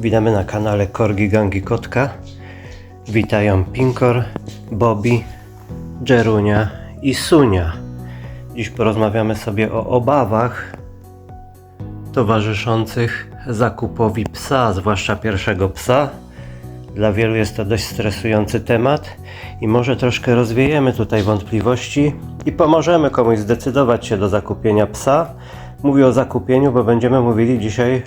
Witamy na kanale Korgi Gangi Kotka. Witają Pinkor, Bobby, Jerunia i Sunia. Dziś porozmawiamy sobie o obawach towarzyszących zakupowi psa, zwłaszcza pierwszego psa. Dla wielu jest to dość stresujący temat i może troszkę rozwiejemy tutaj wątpliwości i pomożemy komuś zdecydować się do zakupienia psa. Mówię o zakupieniu, bo będziemy mówili dzisiaj,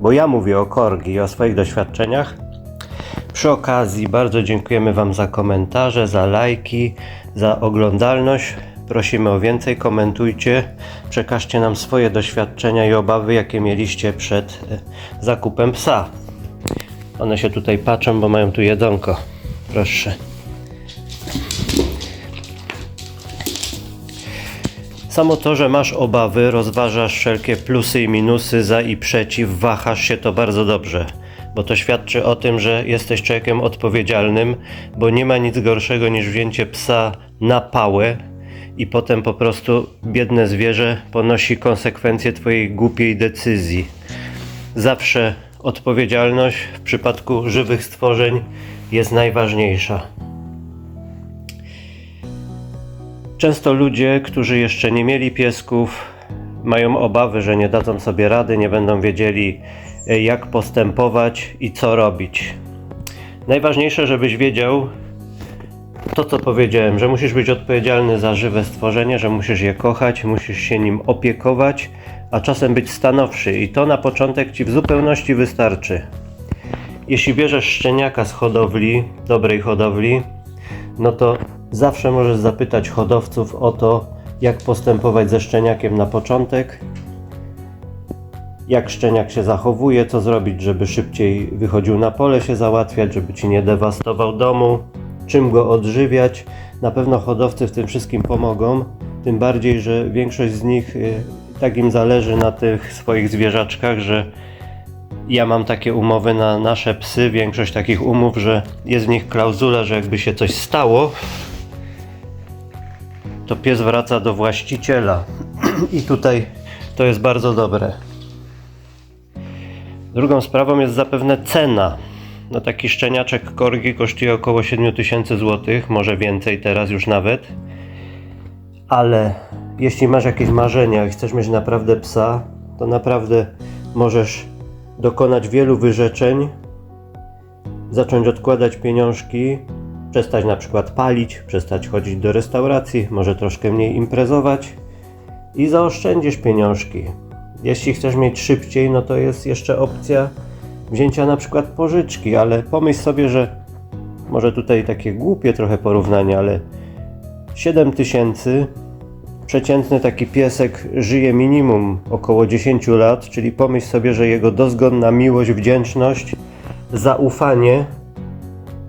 bo ja mówię o korgi i o swoich doświadczeniach. Przy okazji bardzo dziękujemy Wam za komentarze, za lajki, za oglądalność. Prosimy o więcej, komentujcie, przekażcie nam swoje doświadczenia i obawy, jakie mieliście przed e, zakupem psa. One się tutaj patrzą, bo mają tu jedzonko. Proszę. Samo to, że masz obawy, rozważasz wszelkie plusy i minusy, za i przeciw, wahasz się to bardzo dobrze, bo to świadczy o tym, że jesteś człowiekiem odpowiedzialnym, bo nie ma nic gorszego niż wzięcie psa na pałę i potem po prostu biedne zwierzę ponosi konsekwencje Twojej głupiej decyzji. Zawsze odpowiedzialność w przypadku żywych stworzeń jest najważniejsza. Często ludzie, którzy jeszcze nie mieli piesków, mają obawy, że nie dadzą sobie rady, nie będą wiedzieli, e, jak postępować i co robić. Najważniejsze, żebyś wiedział to, co powiedziałem, że musisz być odpowiedzialny za żywe stworzenie, że musisz je kochać, musisz się nim opiekować, a czasem być stanowczy, i to na początek ci w zupełności wystarczy. Jeśli bierzesz szczeniaka z hodowli, dobrej hodowli, no to zawsze możesz zapytać hodowców o to, jak postępować ze szczeniakiem na początek, jak szczeniak się zachowuje, co zrobić, żeby szybciej wychodził na pole się załatwiać, żeby ci nie dewastował domu, czym go odżywiać. Na pewno hodowcy w tym wszystkim pomogą, tym bardziej, że większość z nich y, tak im zależy na tych swoich zwierzaczkach, że ja mam takie umowy na nasze psy, większość takich umów, że jest w nich klauzula, że jakby się coś stało, to pies wraca do właściciela. I tutaj to jest bardzo dobre. Drugą sprawą jest zapewne cena. No taki szczeniaczek korgi kosztuje około 7000 zł, może więcej teraz już nawet. Ale jeśli masz jakieś marzenia i chcesz mieć naprawdę psa, to naprawdę możesz dokonać wielu wyrzeczeń, zacząć odkładać pieniążki, przestać na przykład palić, przestać chodzić do restauracji, może troszkę mniej imprezować i zaoszczędzisz pieniążki. Jeśli chcesz mieć szybciej, no to jest jeszcze opcja wzięcia na przykład pożyczki, ale pomyśl sobie, że może tutaj takie głupie trochę porównanie, ale 7 tysięcy przeciętny taki piesek żyje minimum około 10 lat, czyli pomyśl sobie, że jego dozgonna miłość, wdzięczność, zaufanie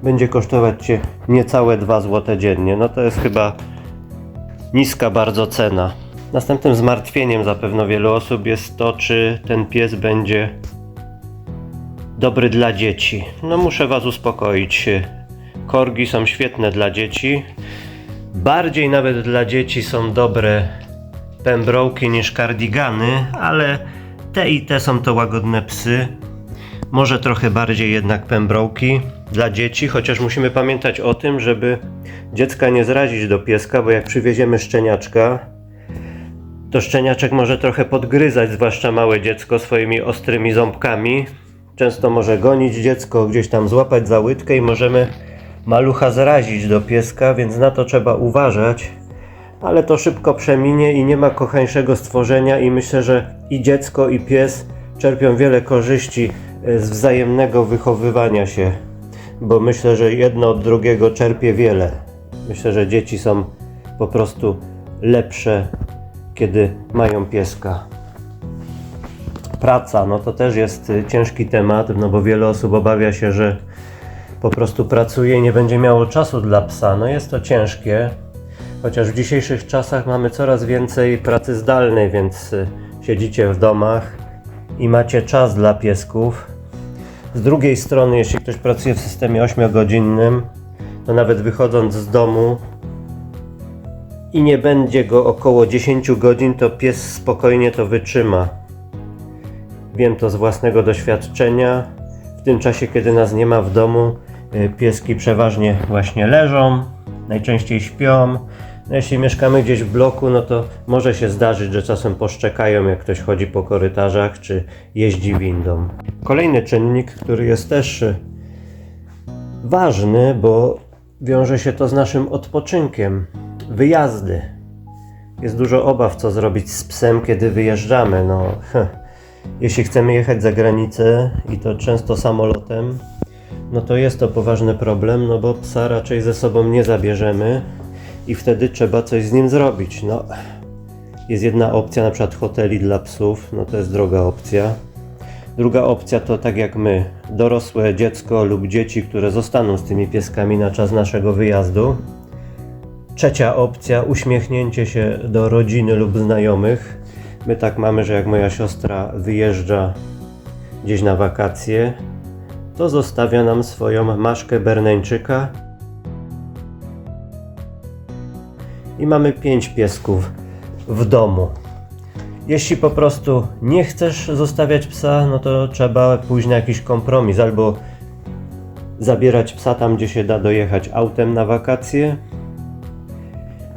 będzie kosztować Cię niecałe 2 zł dziennie. No to jest chyba niska bardzo cena. Następnym zmartwieniem zapewne wielu osób jest to, czy ten pies będzie dobry dla dzieci. No muszę Was uspokoić. Korgi są świetne dla dzieci. Bardziej nawet dla dzieci są dobre pembrołki niż kardigany, ale te i te są to łagodne psy. Może trochę bardziej jednak pembrołki dla dzieci, chociaż musimy pamiętać o tym, żeby dziecka nie zrazić do pieska, bo jak przywieziemy szczeniaczka, to szczeniaczek może trochę podgryzać, zwłaszcza małe dziecko, swoimi ostrymi ząbkami. Często może gonić dziecko, gdzieś tam złapać za łydkę i możemy malucha zrazić do pieska, więc na to trzeba uważać. Ale to szybko przeminie i nie ma kochańszego stworzenia i myślę, że i dziecko i pies czerpią wiele korzyści z wzajemnego wychowywania się, bo myślę, że jedno od drugiego czerpie wiele. Myślę, że dzieci są po prostu lepsze, kiedy mają pieska. Praca, no to też jest y, ciężki temat, no bo wiele osób obawia się, że po prostu pracuje i nie będzie miało czasu dla psa. No jest to ciężkie, chociaż w dzisiejszych czasach mamy coraz więcej pracy zdalnej, więc y, siedzicie w domach i macie czas dla piesków. Z drugiej strony, jeśli ktoś pracuje w systemie 8-godzinnym, to nawet wychodząc z domu i nie będzie go około 10 godzin, to pies spokojnie to wytrzyma. Wiem to z własnego doświadczenia. W tym czasie, kiedy nas nie ma w domu, y, pieski przeważnie właśnie leżą, najczęściej śpią. No jeśli mieszkamy gdzieś w bloku, no to może się zdarzyć, że czasem poszczekają, jak ktoś chodzi po korytarzach czy jeździ windą. Kolejny czynnik, który jest też y, ważny, bo wiąże się to z naszym odpoczynkiem. Wyjazdy. Jest dużo obaw, co zrobić z psem, kiedy wyjeżdżamy. No, jeśli chcemy jechać za granicę i to często samolotem, no to jest to poważny problem, no bo psa raczej ze sobą nie zabierzemy i wtedy trzeba coś z nim zrobić. No, jest jedna opcja, na przykład hoteli dla psów, no to jest droga opcja. Druga opcja to tak jak my, dorosłe dziecko lub dzieci, które zostaną z tymi pieskami na czas naszego wyjazdu. Trzecia opcja, uśmiechnięcie się do rodziny lub znajomych. My tak mamy, że jak moja siostra wyjeżdża gdzieś na wakacje, to zostawia nam swoją maszkę Berneńczyka i mamy pięć piesków w domu. Jeśli po prostu nie chcesz zostawiać psa, no to trzeba pójść na jakiś kompromis albo zabierać psa tam, gdzie się da dojechać autem na wakacje,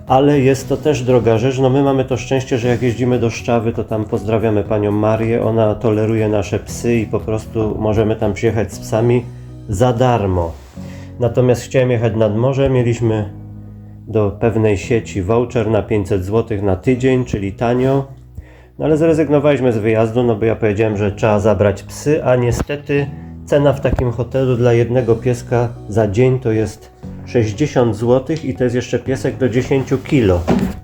ale jest to też droga rzecz. No my mamy to szczęście, że jak jeździmy do Szczawy, to tam pozdrawiamy panią Marię. Ona toleruje nasze psy i po prostu możemy tam przyjechać z psami za darmo. Natomiast chciałem jechać nad morze, mieliśmy do pewnej sieci voucher na 500 zł na tydzień, czyli tanio. No ale zrezygnowaliśmy z wyjazdu, no bo ja powiedziałem, że trzeba zabrać psy, a niestety cena w takim hotelu dla jednego pieska za dzień to jest 60 zł i to jest jeszcze piesek do 10 kg,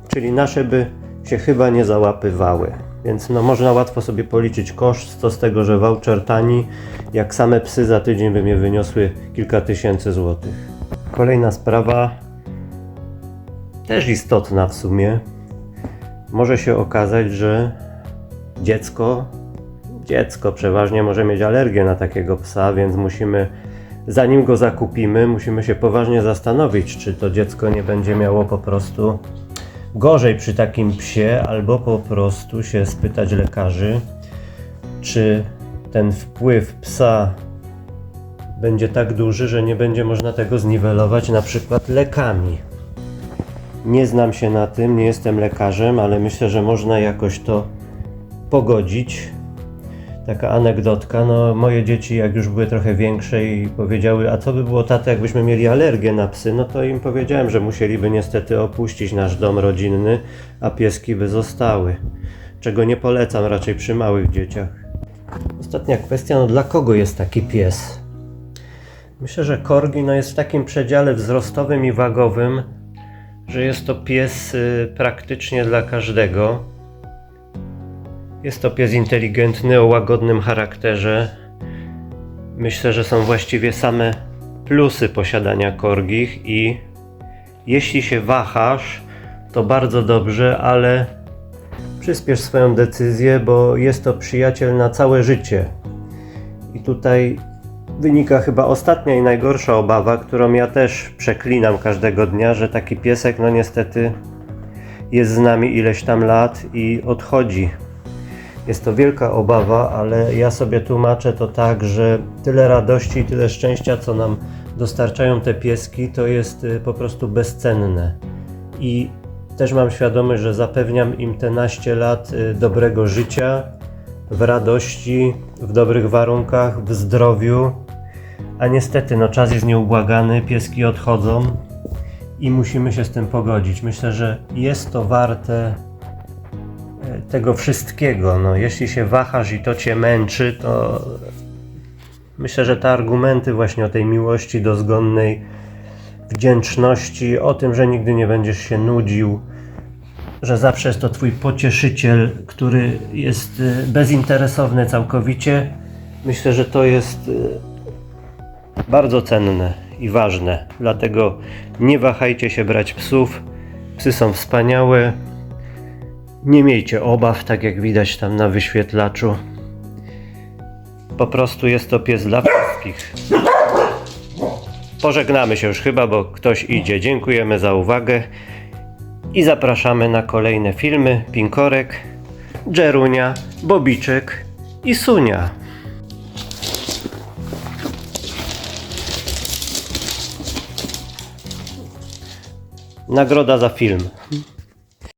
czyli nasze by się chyba nie załapywały. Więc no można łatwo sobie policzyć koszt, co z tego, że voucher tani, jak same psy za tydzień by mnie wyniosły kilka tysięcy złotych. Kolejna sprawa, też istotna w sumie, może się okazać, że dziecko, dziecko przeważnie może mieć alergię na takiego psa, więc musimy, zanim go zakupimy, musimy się poważnie zastanowić, czy to dziecko nie będzie miało po prostu gorzej przy takim psie, albo po prostu się spytać lekarzy, czy ten wpływ psa będzie tak duży, że nie będzie można tego zniwelować na przykład lekami. Nie znam się na tym, nie jestem lekarzem, ale myślę, że można jakoś to pogodzić. Taka anegdotka, no moje dzieci jak już były trochę większe i powiedziały, a co by było tato, jakbyśmy mieli alergię na psy, no to im powiedziałem, że musieliby niestety opuścić nasz dom rodzinny, a pieski by zostały. Czego nie polecam raczej przy małych dzieciach. Ostatnia kwestia, no dla kogo jest taki pies? Myślę, że Korgi no, jest w takim przedziale wzrostowym i wagowym, że jest to pies y, praktycznie dla każdego. Jest to pies inteligentny, o łagodnym charakterze. Myślę, że są właściwie same plusy posiadania korgich i jeśli się wahasz, to bardzo dobrze, ale przyspiesz swoją decyzję, bo jest to przyjaciel na całe życie. I tutaj wynika chyba ostatnia i najgorsza obawa, którą ja też przeklinam każdego dnia, że taki piesek, no niestety, jest z nami ileś tam lat i odchodzi. Jest to wielka obawa, ale ja sobie tłumaczę to tak, że tyle radości i tyle szczęścia, co nam dostarczają te pieski, to jest y, po prostu bezcenne. I też mam świadomość, że zapewniam im te naście lat y, dobrego życia, w radości, w dobrych warunkach, w zdrowiu. A niestety, no czas jest nieubłagany, pieski odchodzą i musimy się z tym pogodzić. Myślę, że jest to warte e, tego wszystkiego. No, jeśli się wahasz i to cię męczy, to myślę, że te argumenty właśnie o tej miłości dozgonnej, wdzięczności, o tym, że nigdy nie będziesz się nudził, że zawsze jest to twój pocieszyciel, który jest y, bezinteresowny całkowicie. Myślę, że to jest y, bardzo cenne i ważne. Dlatego nie wahajcie się brać psów. Psy są wspaniałe. Nie miejcie obaw, tak jak widać tam na wyświetlaczu. Po prostu jest to pies dla wszystkich. Pożegnamy się już chyba, bo ktoś idzie. Dziękujemy za uwagę i zapraszamy na kolejne filmy Pinkorek, Dżerunia, Bobiczek i Sunia. Nagroda za film.